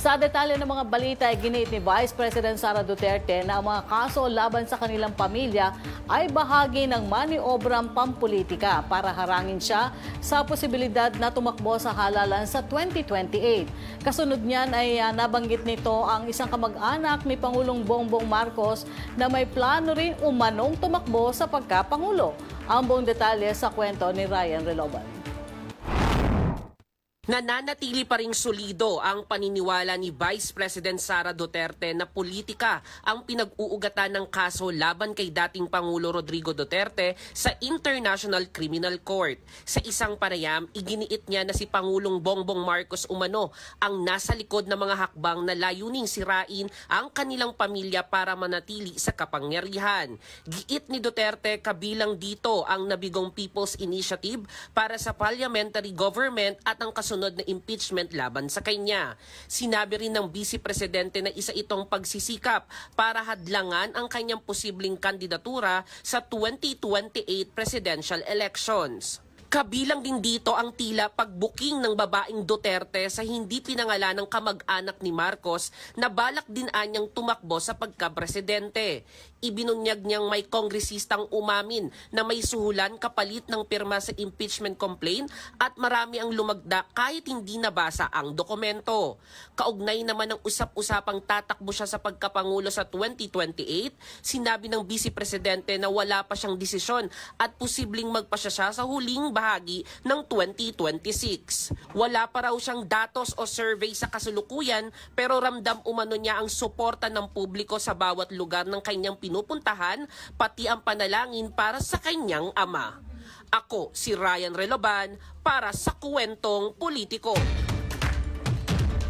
Sa detalye ng mga balita, ginit ni Vice President Sara Duterte na ang mga kaso laban sa kanilang pamilya ay bahagi ng maniobrang pampolitika para harangin siya sa posibilidad na tumakbo sa halalan sa 2028. Kasunod niyan ay ah, nabanggit nito ang isang kamag-anak ni Pangulong Bongbong Marcos na may plano rin umanong tumakbo sa pagkapangulo. Ang buong detalye sa kwento ni Ryan Reloban. Nananatili pa ring solido ang paniniwala ni Vice President Sara Duterte na politika ang pinag-uugatan ng kaso laban kay dating Pangulo Rodrigo Duterte sa International Criminal Court. Sa isang panayam, iginiit niya na si Pangulong Bongbong Marcos Umano ang nasa likod ng mga hakbang na layuning sirain ang kanilang pamilya para manatili sa kapangyarihan. Giit ni Duterte kabilang dito ang nabigong People's Initiative para sa parliamentary government at ang kasunod na impeachment laban sa kanya. Sinabi rin ng Vice Presidente na isa itong pagsisikap para hadlangan ang kanyang posibleng kandidatura sa 2028 presidential elections. Kabilang din dito ang tila pagbuking ng babaeng Duterte sa hindi pinangalan ng kamag-anak ni Marcos na balak din anyang tumakbo sa pagkapresidente. Ibinunyag niyang may kongresistang umamin na may suhulan kapalit ng pirma sa impeachment complaint at marami ang lumagda kahit hindi nabasa ang dokumento. Kaugnay naman ng usap-usapang tatakbo siya sa pagkapangulo sa 2028, sinabi ng Vice Presidente na wala pa siyang desisyon at posibleng magpasya siya sa huling bahagi ng 2026. Wala pa raw siyang datos o survey sa kasulukuyan pero ramdam umano niya ang suporta ng publiko sa bawat lugar ng kanyang pinupuntahan pati ang panalangin para sa kanyang ama. Ako si Ryan Reloban para sa Kwentong Politiko.